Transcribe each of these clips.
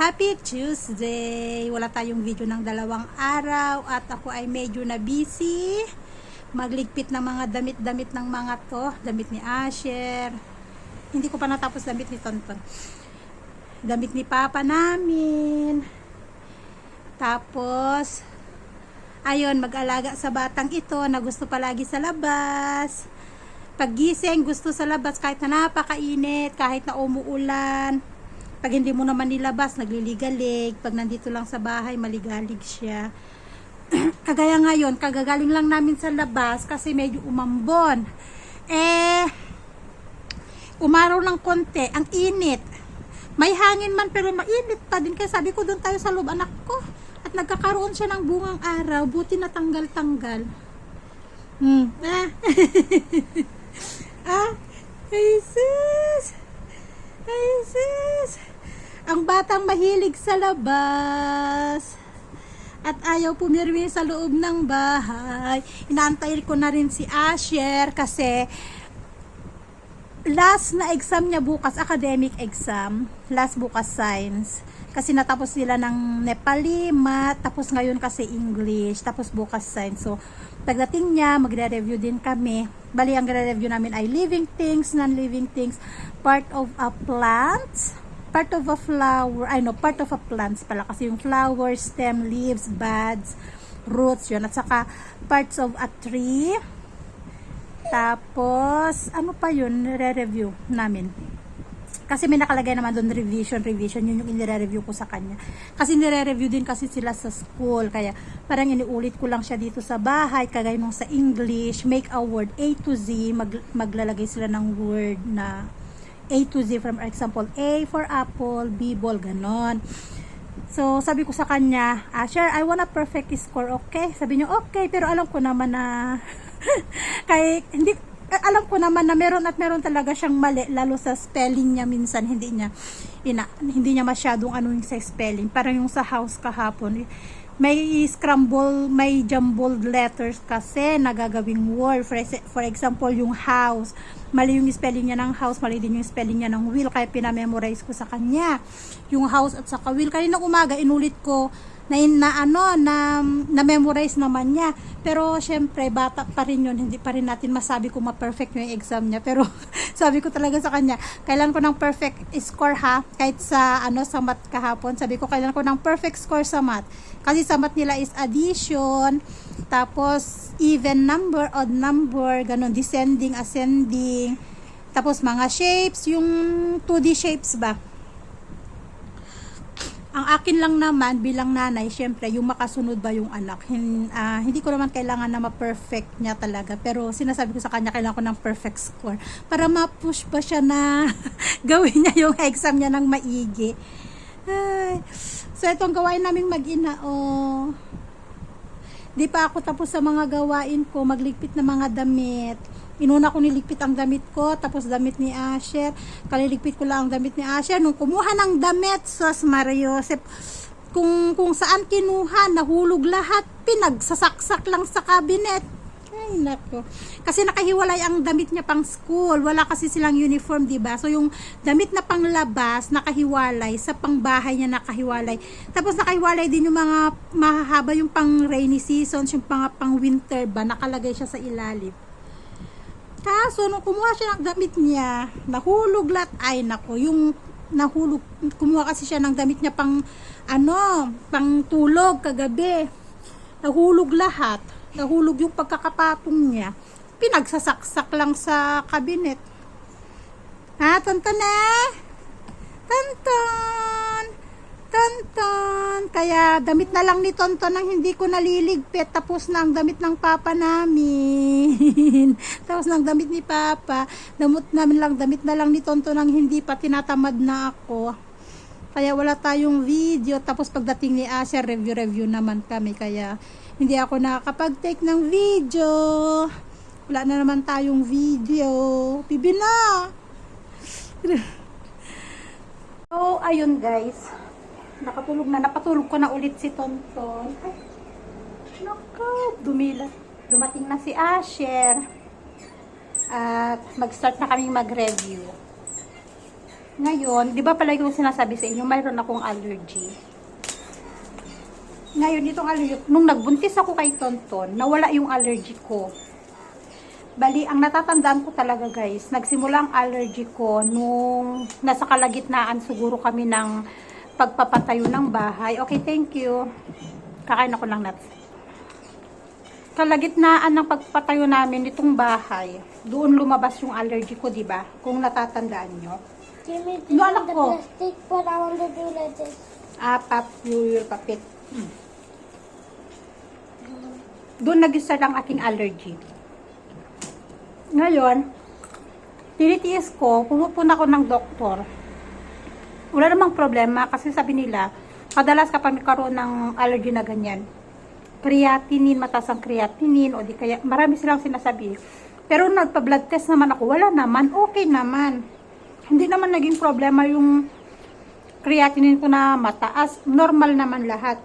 Happy Tuesday! Wala tayong video ng dalawang araw at ako ay medyo na busy. Magligpit ng mga damit-damit ng mga to. Damit ni Asher. Hindi ko pa natapos damit ni Tonton. Damit ni Papa namin. Tapos, ayun, mag-alaga sa batang ito na gusto palagi sa labas. Paggising, gusto sa labas kahit na napakainit, kahit na umuulan. Pag hindi mo naman nilabas, nagliligalig. Pag nandito lang sa bahay, maligalig siya. Kagaya ngayon, kagagaling lang namin sa labas kasi medyo umambon. Eh, umaraw ng konti, ang init. May hangin man pero mainit pa din. Kaya sabi ko doon tayo sa loob, anak ko. At nagkakaroon siya ng bungang araw. Buti na tanggal-tanggal. Hmm. Ah. ah. Jesus. Jesus. Ang batang mahilig sa labas. At ayaw pumirmi sa loob ng bahay. Inaantay ko na rin si Asher kasi last na exam niya bukas, academic exam. Last bukas science. Kasi natapos sila ng Nepali, math, tapos ngayon kasi English, tapos bukas science. So, pagdating niya, magre-review din kami. Bali, ang re-review namin ay living things, non-living things, part of a plant, part of a flower, ay no, part of a plants pala. Kasi yung flower, stem, leaves, buds, roots, yun. At saka, parts of a tree. Tapos, ano pa yun, re-review namin. Kasi may nakalagay naman doon revision, revision. Yun yung inire-review ko sa kanya. Kasi nire-review din kasi sila sa school. Kaya parang iniulit ko lang siya dito sa bahay. Kagaya nung sa English, make a word A to Z. Mag, maglalagay sila ng word na A to Z. From example, A for apple, B ball, ganon. So, sabi ko sa kanya, Asher, I want a perfect score, okay? Sabi niya, okay, pero alam ko naman na kay hindi eh, alam ko naman na meron at meron talaga siyang mali lalo sa spelling niya minsan hindi niya ina, hindi niya masyadong ano yung sa spelling. Parang yung sa house kahapon may scramble may jumbled letters kasi nagagawing word. For, for example yung house mali yung spelling niya ng house mali din yung spelling niya ng wheel kaya pinamemorize ko sa kanya yung house at saka wheel kanina umaga inulit ko na, na ano na na memorize naman niya. Pero syempre bata pa rin yun hindi pa rin natin masabi kung ma-perfect yung exam niya. Pero sabi ko talaga sa kanya kailan ko ng perfect score ha? Kahit sa ano sa math kahapon. Sabi ko kailan ko ng perfect score sa math? Kasi sa math nila is addition tapos even number odd number ganun descending ascending. Tapos mga shapes yung 2D shapes ba ang akin lang naman bilang nanay, syempre, yung makasunod ba yung anak. Hin, ah, hindi ko naman kailangan na ma-perfect niya talaga. Pero sinasabi ko sa kanya, kailangan ko ng perfect score. Para ma-push pa siya na gawin niya yung exam niya ng maigi. Ay. So, itong gawain naming mag-ina, oh. Di pa ako tapos sa mga gawain ko, magligpit ng mga damit. Inuna ko niligpit ang damit ko, tapos damit ni Asher. Kaliligpit ko lang ang damit ni Asher. Nung kumuha ng damit, sus Mario Joseph, kung, kung saan kinuha, nahulog lahat, pinagsasaksak lang sa cabinet. Ay, nako. Kasi nakahiwalay ang damit niya pang school. Wala kasi silang uniform, di ba? So, yung damit na panglabas, nakahiwalay. Sa pangbahay niya, nakahiwalay. Tapos, nakahiwalay din yung mga mahahaba yung pang rainy seasons, yung pang, pang winter ba, nakalagay siya sa ilalim. Kaso, nung kumuha siya ng damit niya, nahulog lahat. Ay, nako, yung nahulog, kumuha kasi siya ng damit niya pang, ano, pang tulog kagabi. Nahulog lahat. Nahulog yung pagkakapatong niya. Pinagsasaksak lang sa kabinet. Ha, tonton eh? Tonton! Tonton! Kaya damit na lang ni Tonton ang hindi ko naliligpit. Tapos na ang damit ng papa namin. Tapos na ang damit ni papa. Damot namin lang, damit na lang ni Tonton ang hindi pa tinatamad na ako. Kaya wala tayong video. Tapos pagdating ni Asher, review-review naman kami. Kaya hindi ako nakakapag-take ng video. Wala na naman tayong video. Bibi na! So, ayun guys. Nakatulog na. Napatulog ko na ulit si Tonton. Ay, naku, dumila. Dumating na si Asher. At mag-start na kaming mag-review. Ngayon, di ba pala yung sinasabi sa inyo, mayroon akong allergy. Ngayon, itong allergy, nung nagbuntis ako kay Tonton, nawala yung allergy ko. Bali, ang natatandaan ko talaga guys, nagsimula ang allergy ko nung nasa kalagitnaan siguro kami ng pagpapatayo ng bahay. Okay, thank you. Kakain ako ng nuts. Kalagitnaan ng pagpapatayo namin nitong bahay, doon lumabas yung allergy ko, di ba? Kung natatandaan nyo. Jimmy, anak the ko. plastic, but I want to do like this. Apap, yuyul, papit. Hmm. Doon nag-start ang aking allergy. Ngayon, tinitiis ko, pumupuna ko ng doktor. Wala namang problema kasi sabi nila, kadalas kapag nagkaroon ng allergy na ganyan, creatinine, mataas ang creatinine, o di kaya, marami silang sinasabi. Pero nagpa-blood test naman ako, wala naman, okay naman. Hindi naman naging problema yung creatinine ko na mataas, normal naman lahat.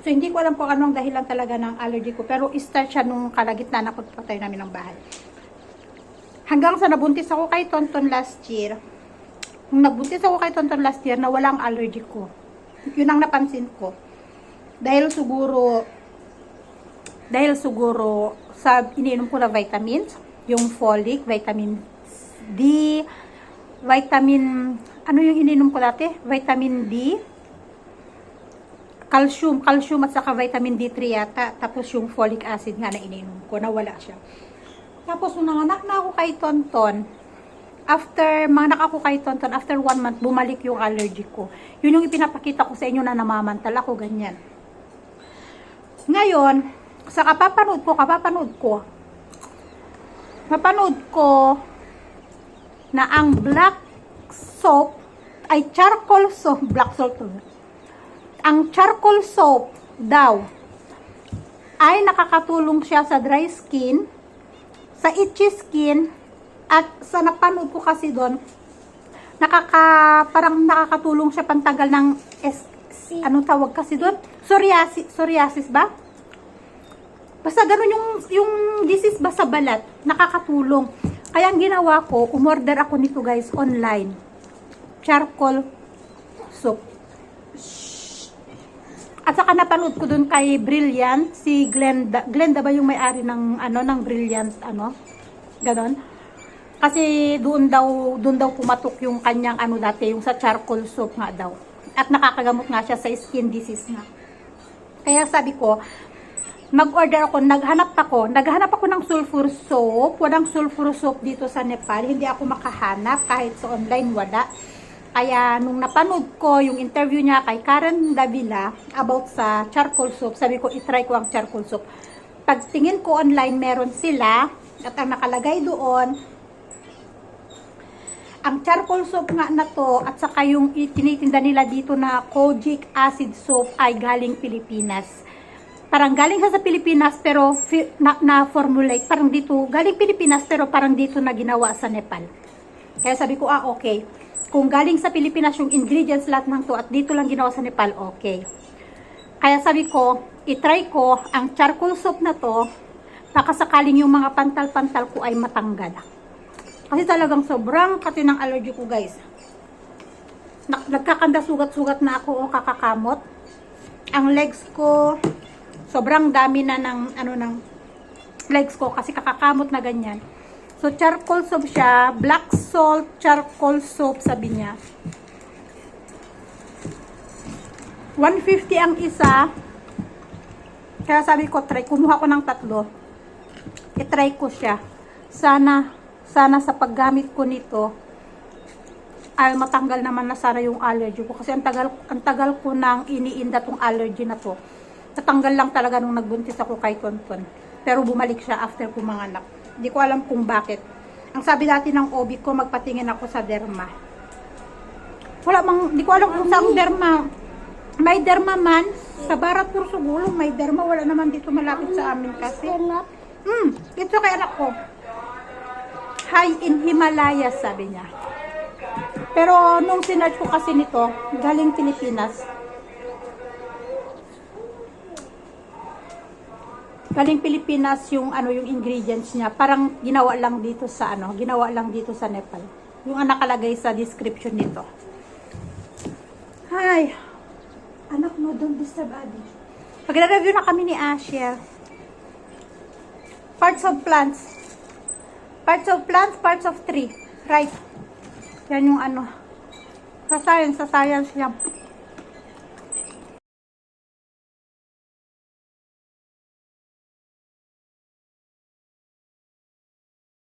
So, hindi ko alam kung anong dahilan talaga ng allergy ko. Pero, start siya nung kalagitnaan na pagpapatay namin ng bahay. Hanggang sa nabuntis ako kay Tonton last year. Nung nagbuntis ako kay Tonton last year, na walang allergy ko. Yun ang napansin ko. Dahil siguro, dahil siguro sa iniinom ko na vitamins, yung folic, vitamin D, vitamin, ano yung ininom ko dati? Vitamin D, calcium, calcium at saka vitamin D3 yata. Tapos yung folic acid nga na ininom ko, nawala siya. Tapos nung nanganak na ako kay Tonton, after, manganak ako kay Tonton, after one month, bumalik yung allergy ko. Yun yung ipinapakita ko sa inyo na namamantal ako, ganyan. Ngayon, sa kapapanood ko, kapapanood ko, napanood ko na ang black soap ay charcoal soap, black soap. Ang charcoal soap daw ay nakakatulong siya sa dry skin, sa itchy skin, at sa napanood ko kasi doon, nakaka, parang nakakatulong siya pantagal ng Si- anong tawag kasi doon? Psoriasis, psoriasis ba? Basta ganun yung, yung disease ba sa balat, nakakatulong. Kaya ang ginawa ko, umorder ako nito guys online. Charcoal soap. At saka napanood ko dun kay Brilliant, si Glenda. Glenda ba yung may-ari ng, ano, ng Brilliant, ano? Ganon. Kasi doon daw, doon daw pumatok yung kanyang, ano dati, yung sa charcoal soap nga daw. At nakakagamot nga siya sa skin disease nga. Kaya sabi ko, mag-order ako, naghanap ako, naghanap ako ng sulfur soap. Walang sulfur soap dito sa Nepal. Hindi ako makahanap kahit sa online wala. Kaya nung napanood ko yung interview niya kay Karen Davila about sa charcoal soap, sabi ko itry ko ang charcoal soap. Pagtingin ko online, meron sila at ang nakalagay doon, ang charcoal soap nga na to at saka yung tinitinda nila dito na kojic acid soap ay galing Pilipinas. Parang galing sa Pilipinas pero na, na formulate parang dito galing Pilipinas pero parang dito na ginawa sa Nepal. Kaya sabi ko ah okay. Kung galing sa Pilipinas yung ingredients lahat ng to at dito lang ginawa sa Nepal, okay. Kaya sabi ko, itry ko ang charcoal soap na to baka sakaling yung mga pantal-pantal ko ay matanggal. Kasi talagang sobrang kati ng allergy ko guys. Nagkakanda sugat-sugat na ako o kakakamot. Ang legs ko, sobrang dami na ng ano ng legs ko kasi kakakamot na ganyan. So charcoal soap siya, black salt charcoal soap sabi niya. 150 ang isa. Kaya sabi ko, try, kumuha ko ng tatlo. I-try ko siya. Sana, sana sa paggamit ko nito, ay matanggal naman na sana yung allergy ko. Kasi ang tagal, ang tagal ko nang iniinda tong allergy na to. Natanggal lang talaga nung nagbuntis ako kay Tonton. Pero bumalik siya after kumanganak. Hindi ko alam kung bakit. Ang sabi dati ng OB ko, magpatingin ako sa derma. Wala mang, di ko alam kung saan derma. May derma man. Sa Barat Pursugulong may derma. Wala naman dito malapit sa amin kasi. Hmm, ito kay anak ko. High in Himalaya, sabi niya. Pero nung sinerch ko kasi nito, galing Pilipinas. Galing Pilipinas yung ano yung ingredients niya. Parang ginawa lang dito sa ano, ginawa lang dito sa Nepal. Yung nakalagay sa description nito. Hi! Anak mo, don't disturb Abby. Magre-review na kami ni Asher. Parts of plants. Parts of plants, parts of tree. Right. Yan yung ano. Sa science, sa science yan.